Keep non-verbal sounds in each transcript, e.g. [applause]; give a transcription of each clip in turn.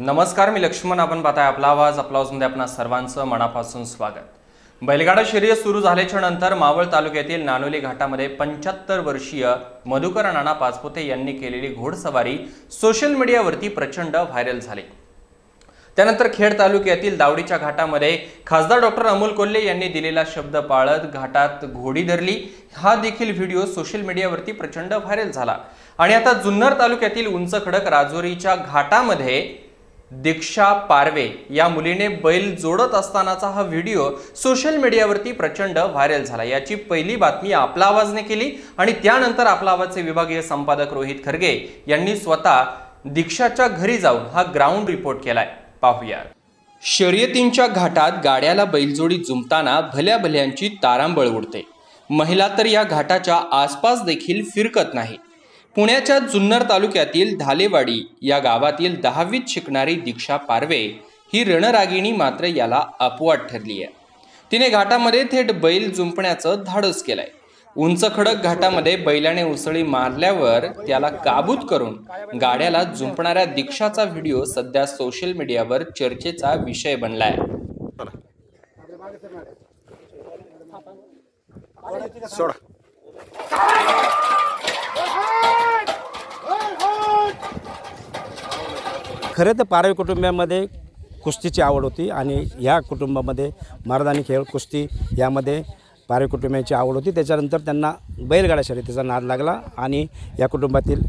नमस्कार मी लक्ष्मण. आपण पाहताय आपला आवाज. आपला आवाजमध्ये आपणा सर्वांचं मनापासून स्वागत. बैलगाडा शर्यत सुरू झाल्याच्यानंतर मावळ तालुक्यातील नानोली घाटामध्ये पंच्याहत्तर वर्षीय मधुकर नाना पाचपुते यांनी केलेली घोडसवारी सोशल मीडियावरती प्रचंड व्हायरल झाली. त्यानंतर खेड तालुक्यातील दावडीच्या घाटामध्ये खासदार डॉक्टर अमोल कोल्हे यांनी दिलेला शब्द पाळत घाटात घोडी धरली. हा देखील व्हिडिओ सोशल मीडियावरती प्रचंड व्हायरल झाला. आणि आता जुन्नर तालुक्यातील उंच खडक राजोरीच्या घाटामध्ये दीक्षा पारवे या मुलीने बैल जोडत असतानाचा हा व्हिडिओ सोशल मीडियावरती प्रचंड व्हायरल झाला. याची पहिली बातमी आपला आवाजने केली आणि त्यानंतर आपला आवाजचे विभागीय संपादक रोहित खरगे यांनी स्वतः दीक्षाच्या घरी जाऊन हा ग्राउंड रिपोर्ट केलाय. पाहूया. शर्यतींच्या घाटात गाड्याला बैलजोडी जुमताना भल्या भल्यांची तारांबळ उडते. महिला तर या घाटाच्या आसपास देखील फिरकत नाही पुण्याच्या जुन्नर तालुक्यातील धालेवाडी या गावातील दहावीत शिकणारी दीक्षा पारवे ही रणरागिणी मात्र याला अपवाद ठरली आहे तिने घाटामध्ये थेट बैल जुंपण्याचं धाडस केलंय. उंच खडक घाटामध्ये बैलाने उसळी मारल्यावर त्याला काबूत करून गाड्याला जुंपणाऱ्या दीक्षाचा व्हिडिओ सध्या सोशल मीडियावर चर्चेचा विषय बनलाय. सोडा. खरं तर पारवी कुटुंबामध्ये कुस्तीची आवड होती आणि ह्या कुटुंबामध्ये मर्दानी खेळ कुस्ती यामध्ये पारवी कुटुंबाची आवड होती. त्याच्यानंतर त्यांना बैलगाडा शर्यतीचा नाद लागला आणि या कुटुंबातील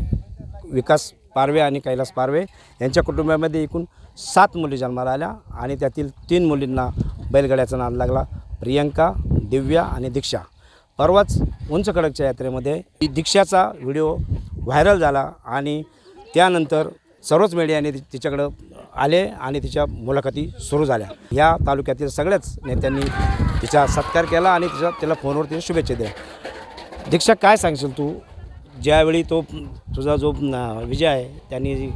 विकास पारवे आणि कैलास पारवे यांच्या कुटुंबामध्ये एकूण सात मुली जन्माला आल्या आणि त्यातील तीन मुलींना बैलगाड्याचा नाद लागला. प्रियंका दिव्या आणि दीक्षा. परवाच उंच कडकच्या यात्रेमध्ये दीक्षाचा व्हिडिओ व्हायरल झाला आणि त्यानंतर सर्वच मीडियाने तिच्याकडं आले आणि तिच्या मुलाखती सुरू झाल्या. या तालुक्यातील सगळ्याच नेत्यांनी तिचा सत्कार केला आणि तिच्या तिला फोनवरती शुभेच्छा दिल्या. दीक्षा काय सांगशील तू? ज्यावेळी तो तुझा जो विजय आहे त्यांनी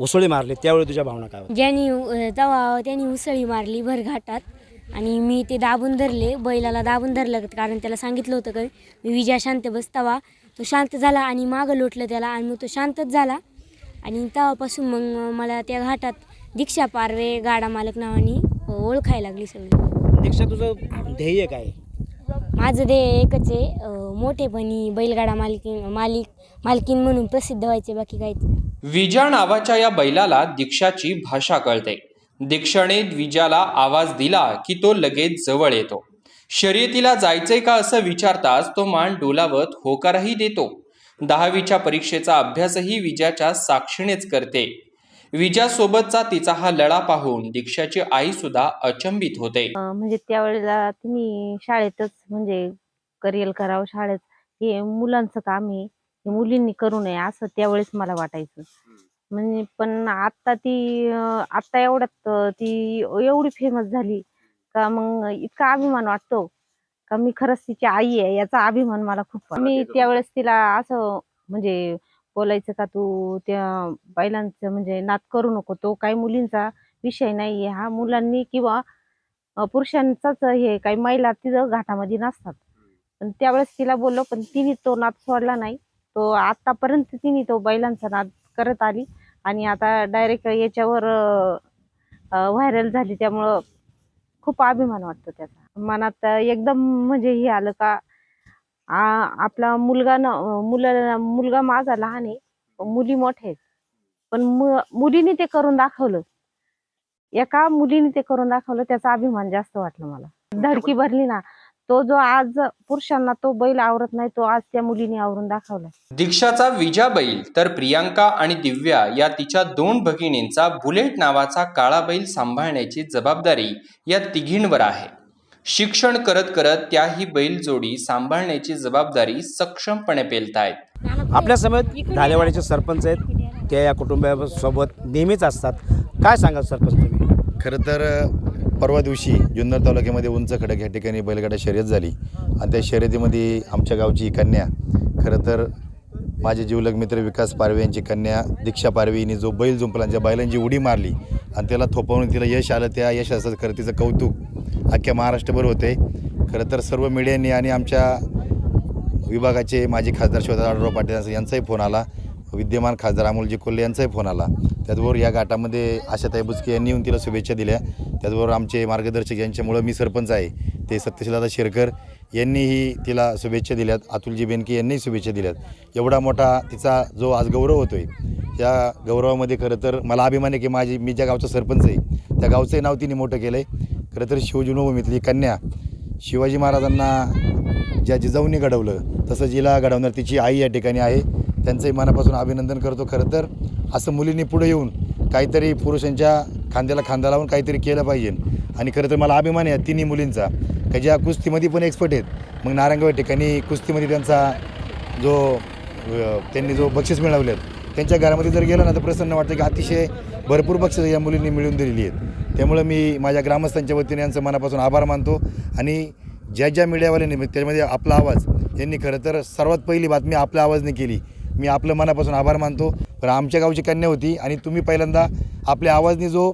उसळी मारली त्यावेळी तुझ्या भावना काय ज्यांनी अ, तेव्हा त्यांनी उसळी मारली भरघाटात आणि मी ते दाबून धरले बैलाला दाबून धरलं कारण त्याला सांगितलं होतं का मी विजया शांत बसतावा तो शांत झाला आणि मागं लोटलं त्याला आणि मग तो शांतच झाला. आणि तेव्हापासून मग मला त्या घाटात दीक्षा पारवे गाडा मालक नावाने ओळखायला लागली सगळी दीक्षा तुझं ध्येय काय आहे? माझं ते एकच आहे मोठेपणी बैलगाडा मालकीन मालिक मालकीन म्हणून प्रसिद्ध व्हायचे बाकी काहीच. विजा नावाच्या या बैलाला दीक्षाची भाषा कळते दीक्षाने द्विजाला आवाज दिला की तो लगेच जवळ येतो शर्यतीला जायचंय का असं विचारताच तो मान डोलावत होकारही देतो दहावीच्या परीक्षेचा अभ्यासही विजाच्या साक्षीनेच करते. विजयासोबतचा तिचा हा लढा पाहून दीक्षाची आई सुद्धा अचंबित होते. म्हणजे त्यावेळेला तुम्ही शाळेतच म्हणजे करिअर करावं शाळेत हे मुलांचं काम आहे हे मुलींनी करू नये असं त्यावेळेस मला वाटायचं. म्हणजे पण आता ती आता एवढ्यात ती एवढी फेमस झाली का मग इतका अभिमान वाटतो. का मी खरंच तिची आई आहे याचा अभिमान मला खूप. मी त्यावेळेस तिला असं म्हणजे बोलायचं का तू त्या बैलांचं म्हणजे नाद करू नको तो काही मुलींचा विषय नाहीये. हा मुलांनी किंवा पुरुषांचाच हे काही महिला तिथं घाटामध्ये नसतात. पण त्यावेळेस तिला बोललो पण तिने तो नाद सोडला नाही. तो आतापर्यंत तिने तो बैलांचा नाद करत आली आणि आता डायरेक्ट याच्यावर व्हायरल झाली. त्यामुळं खूप अभिमान वाटतो त्याचा. मनात एकदम म्हणजे हे आलं का आ- आपला मुलगा न मुला मुलगा माझा लहान आहे मुली मोठ्या आहेत. पण मुलीने ते करून दाखवलं. एका मुलीने ते करून दाखवलं त्याचा अभिमान जास्त वाटला मला. धडकी भरली ना तो जो आज पुरुषांना तो बैल आवरत नाही तो आज त्या मुलीने आवरून दाखवला दीक्षाचा विजा बैल तर प्रियांका आणि दिव्या या तिच्या दोन भगिनींचा बुलेट नावाचा काळा बैल सांभाळण्याची जबाबदारी या तिघींवर आहे. शिक्षण करत करत त्या ही बैल जोडी सांभाळण्याची जबाबदारी सक्षमपणे पेलतायत. आपल्या समेत धालेवाडीचे सरपंच आहेत. ते या कुटुंबासोबत नेहमीच असतात. काय सांगाल सरपंच तुम्ही? खरं तर परवा दिवशी जुन्नर तालुक्यामध्ये उंच खडक या ठिकाणी बैलगाडा शर्यत झाली. आणि त्या शर्यतीमध्ये आमच्या गावची कन्या खरं तर माझे जीवलग मित्र विकास पारवे यांची कन्या दीक्षा पारवे यांनी जो बैल जुंपला ज्या बैलांची उडी मारली आणि त्याला थोपवून तिला यश आलं त्या यशाचं खरं तिचं कौतुक अख्ख्या महाराष्ट्रभर होते. खरं तर सर्व मीडियांनी आणि आमच्या विभागाचे माजी खासदार शिवदास पाटील यांचाही फोन आला. विद्यमान खासदार अमोलजी कोल्हे यांचाही फोन आला. त्याचबरोबर या गाठामध्ये आशाताई बुचके यांनी येऊन तिला शुभेच्छा दिल्या. त्याचबरोबर आमचे मार्गदर्शक यांच्यामुळं मी सरपंच आहे ते सत्यशीलदा शेरकर यांनीही तिला शुभेच्छा दिल्यात अतुलजी बेनके यांनीही शुभेच्छा दिल्यात. एवढा मोठा तिचा जो आज गौरव होतो आहे त्या गौरवामध्ये खरं तर मला अभिमान आहे की माझी मी ज्या गावचा सरपंच आहे त्या गावचंही नाव तिने मोठं केलं आहे खरं तर शिवजन्मभूमीतली कन्या शिवाजी महाराजांना ज्या जिजाऊंनी घडवलं तसं जिला घडवणार तिची आई या ठिकाणी आहे. त्यांचंही मनापासून अभिनंदन करतो खरं तर. असं मुलींनी पुढे येऊन काहीतरी पुरुषांच्या खांद्याला खांदा लावून काहीतरी केलं पाहिजे. आणि खरं तर मला अभिमान आहे तिन्ही मुलींचा. का ज्या कुस्तीमध्ये पण एक्सपर्ट आहेत मग नारायणगाव ठिकाणी कुस्तीमध्ये त्यांचा जो त्यांनी जो बक्षीस मिळवले त्यांच्या घरामध्ये जर गेलं ना तर प्रसन्न वाटतं की अतिशय भरपूर बक्षीस या मुलींनी मिळून दिलेली आहेत. त्यामुळं मी माझ्या ग्रामस्थांच्या वतीने यांचं मनापासून आभार मानतो. आणि ज्या ज्या मीडियावाल्यांनी त्याच्यामध्ये आपला आवाज यांनी खरं तर सर्वात पहिली बातमी आपल्या आवाजने केली. मी आपलं मनापासून आभार मानतो. पण आमच्या गावची कन्या होती आणि तुम्ही पहिल्यांदा आपल्या आवाजने जो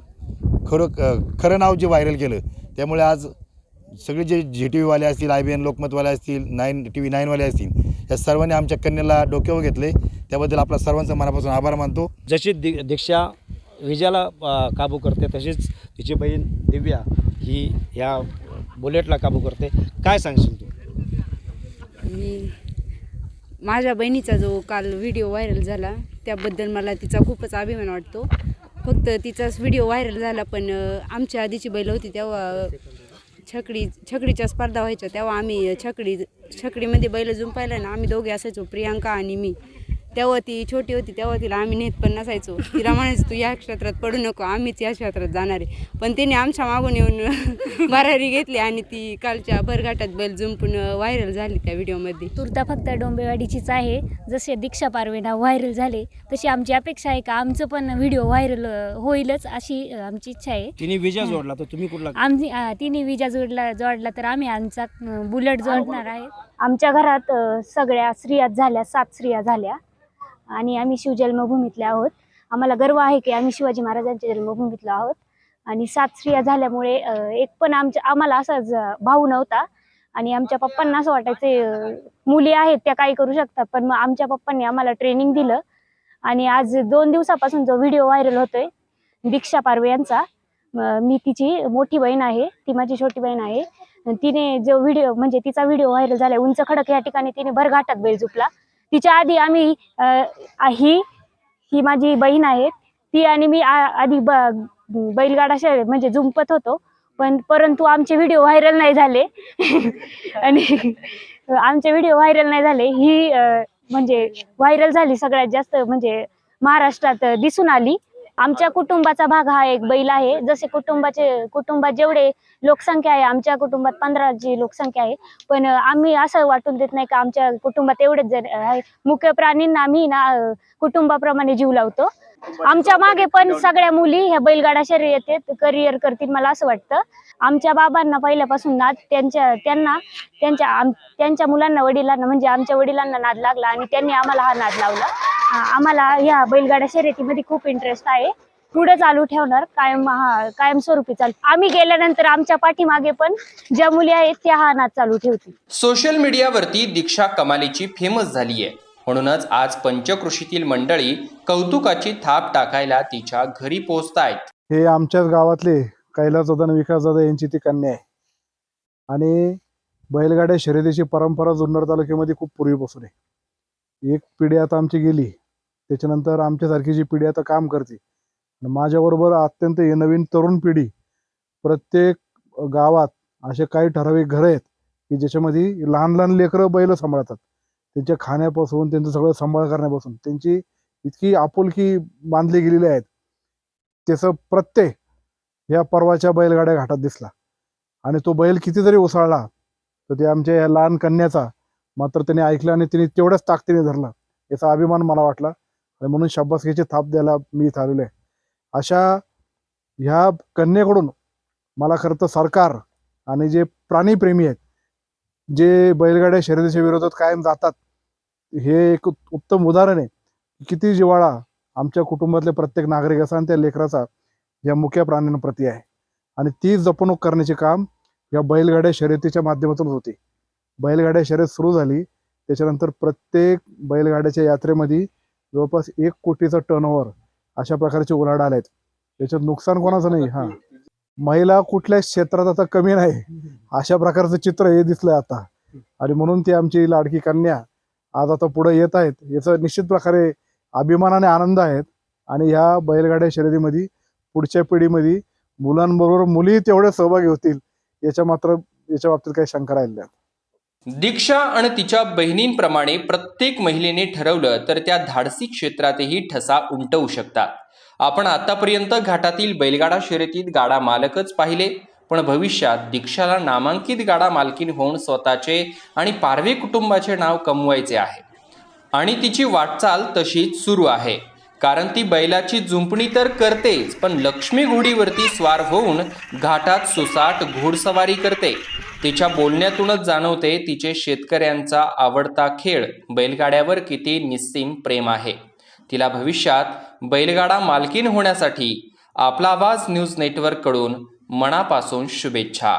खरं खरं नाव जे व्हायरल केलं त्यामुळे आज सगळे जे जी टी व्हीवाले असतील आय बी एन लोकमतवाले असतील नाईन टी व्ही नाईनवाले असतील या सर्वांनी आमच्या कन्याला डोक्यावर घेतले. त्याबद्दल आपला सर्वांचा मनापासून आभार मानतो. जशी दि दीक्षा विजयाला काबू करते तशीच तिची बहीण दिव्या ही या बुलेटला काबू करते. काय सांगशील तू? मी माझ्या बहिणीचा जो काल व्हिडिओ व्हायरल झाला त्याबद्दल मला तिचा खूपच अभिमान वाटतो. फक्त तिचाच व्हिडिओ व्हायरल झाला पण आमच्या आधीची बैल होती तेव्हा छकडी छकडीच्या स्पर्धा व्हायच्या तेव्हा आम्ही छकडी छकडीमध्ये बैल जुंपायला ना आम्ही दोघे असायचो प्रियांका आणि मी. तेव्हा ती छोटी होती तेव्हा तिला आम्ही नेत पण नसायचो. तिला म्हणायचो तू या क्षेत्रात पडू नको आम्हीच या क्षेत्रात जाणार आहे. पण तिने आमच्या मागून येऊन [laughs] भरारी घेतली आणि ती कालच्या भरघाटात बैल जुंपून व्हायरल झाली त्या व्हिडिओमध्ये. तुर्ता फक्त डोंबेवाडीचीच आहे. जसे दीक्षा पारवेना व्हायरल झाले तशी आमची अपेक्षा आहे का आमचं पण व्हिडिओ व्हायरल होईलच अशी आमची इच्छा आहे. तिने विजय जोडला तर तुम्ही कुठला? आमची तिने विजा जोडला जोडला तर आम्ही आमचा बुलेट जोडणार आहे. आमच्या घरात सगळ्या स्त्रिया झाल्या सात स्त्रिया झाल्या. आणि आम्ही शिवजन्मभूमीतले आहोत. आम्हाला गर्व आहे की आम्ही शिवाजी महाराजांच्या जन्मभूमीतलो आहोत. आणि सात स्त्रिया झाल्यामुळे एक पण आमच्या आम्हाला असा भाऊ नव्हता. आणि आमच्या पप्पांना असं वाटायचे मुली आहेत त्या काही करू शकतात पण मग आमच्या पप्पांनी आम्हाला ट्रेनिंग दिलं. आणि आज दोन दिवसापासून जो व्हिडिओ व्हायरल होतोय दीक्षा पारवे यांचा मी तिची मोठी बहीण आहे ती माझी छोटी बहीण आहे. तिने जो व्हिडिओ म्हणजे तिचा व्हिडिओ व्हायरल झाला उंच खडक या ठिकाणी तिने भरघाटात बैल झुपला. तिच्या आधी आम्ही ही ही माझी बहीण आहे ती आणि मी आधी ब बैलगाडा शर्यत म्हणजे जुंपत होतो. पण परंतु आमचे व्हिडिओ व्हायरल नाही झाले. [laughs] आणि आमचे व्हिडिओ व्हायरल नाही झाले. ही म्हणजे व्हायरल झाली सगळ्यात जास्त म्हणजे महाराष्ट्रात दिसून आली. आमच्या कुटुंबाचा भाग हा एक बैल आहे. जसे कुटुंबाचे कुटुंबात जेवढे लोकसंख्या आहे आमच्या कुटुंबात पंधराची लोकसंख्या आहे. पण आम्ही असं वाटून देत नाही का आमच्या कुटुंबात एवढेच जण आहे. मुख्य प्राणींना आम्ही ना कुटुंबाप्रमाणे जीव लावतो. आमच्या मागे पण सगळ्या मुली ह्या बैलगाडा शर्यतीत करिअर करतील मला असं वाटतं. आमच्या बाबांना पहिल्यापासून नाद त्यांच्या त्यांना त्यांच्या त्यांच्या मुलांना वडिलांना म्हणजे आमच्या वडिलांना नाद लागला आणि त्यांनी आम्हाला हा नाद लावला. आम्हाला ह्या बैलगाडा शर्यतीमध्ये खूप इंटरेस्ट आहे. पुढे चालू ठेवणार कायम हा कायमस्वरूपी चालू. आम्ही गेल्यानंतर आमच्या पाठीमागे पण ज्या मुली आहेत त्या हा नाद चालू ठेवतील. सोशल मीडियावरती दीक्षा कमालीची फेमस झाली आहे म्हणूनच आज पंचकृषीतील मंडळी कौतुकाची थाप टाकायला तिच्या घरी पोहोचतायत. हे आमच्याच गावातले कैलासदादा आणि विकासदादा यांची ती कन्या आहे. आणि बैलगाड्या शर्यतीची परंपरा जुन्नर तालुक्यामध्ये खूप पूर्वीपासून आहे. एक पिढी आता आमची गेली. त्याच्यानंतर आमच्यासारखी जी पिढी आता काम करते माझ्याबरोबर अत्यंत हे नवीन तरुण पिढी प्रत्येक गावात असे काही ठराविक घरं आहेत की ज्याच्यामध्ये लहान लहान लेकरं बैल सांभाळतात. त्यांच्या खाण्यापासून त्यांचं सगळं सांभाळ करण्यापासून त्यांची इतकी आपुलकी बांधली गेलेली आहेत त्याचं प्रत्यय या परवाच्या बैलगाड्या घाटात दिसला. आणि तो बैल किती जरी उसळला तर ते आमच्या या लहान कन्याचा मात्र त्याने ऐकलं आणि तिने तेवढ्याच ताकदीने धरला याचा अभिमान मला वाटला. आणि म्हणून शाबासकीची थाप द्यायला मी इथं आलेलो आहे. अशा ह्या कन्येकडून मला खरं तर सरकार आणि जे प्राणीप्रेमी आहेत जे बैलगाड्या शर्यतीच्या विरोधात कायम जातात हे एक उत्तम उदाहरण आहे. किती जिव्हाळा आमच्या कुटुंबातल्या प्रत्येक नागरिकाचा आणि त्या लेकराचा या मुख्य प्राण्यांप्रती आहे. आणि ती जपणूक करण्याचे काम या बैलगाड्या शर्यतीच्या माध्यमातून होते. बैलगाड्या शर्यत सुरू झाली. त्याच्यानंतर प्रत्येक बैलगाड्याच्या यात्रेमध्ये जवळपास एक कोटीचा टर्नओव्हर अशा प्रकारचे उलाढाल आहेत. याच्यात नुकसान कोणाचं नाही हा. महिला कुठल्याच क्षेत्रात आता कमी नाही अशा प्रकारचं चित्र हे दिसलंय आता. आणि म्हणून ती आमची लाडकी कन्या आज आता पुढे येत आहेत याचा निश्चित प्रकारे अभिमानाने आनंद आहेत. आणि ह्या बैलगाड्या शर्यतीमध्ये पुढच्या पिढीमध्ये मुलांबरोबर मुली तेवढे सहभागी होतील याच्या मात्र याच्या बाबतीत काही शंका राहिल्या दीक्षा आणि तिच्या बहिणींप्रमाणे प्रत्येक महिलेने ठरवलं तर त्या धाडसी क्षेत्रातही ठसा उमटवू शकतात. आपण आतापर्यंत घाटातील बैलगाडा शर्यतीत गाडा मालकच पाहिले पण भविष्यात दीक्षाला नामांकित गाडा मालकीन होऊन स्वतःचे आणि पारवे कुटुंबाचे नाव कमवायचे आहे. आणि तिची वाटचाल तशीच सुरू आहे. कारण ती बैलाची जुंपणी तर करतेच पण लक्ष्मी घोडीवरती स्वार होऊन घाटात सुसाट घोडसवारी करते. तिच्या बोलण्यातूनच जाणवते तिचे शेतकऱ्यांचा आवडता खेळ बैलगाड्यावर किती निस्सीम प्रेम आहे. तिला भविष्यात बैलगाडा मालकीन होण्यासाठी आपला आवाज न्यूज नेटवर्ककडून मनापासून शुभेच्छा.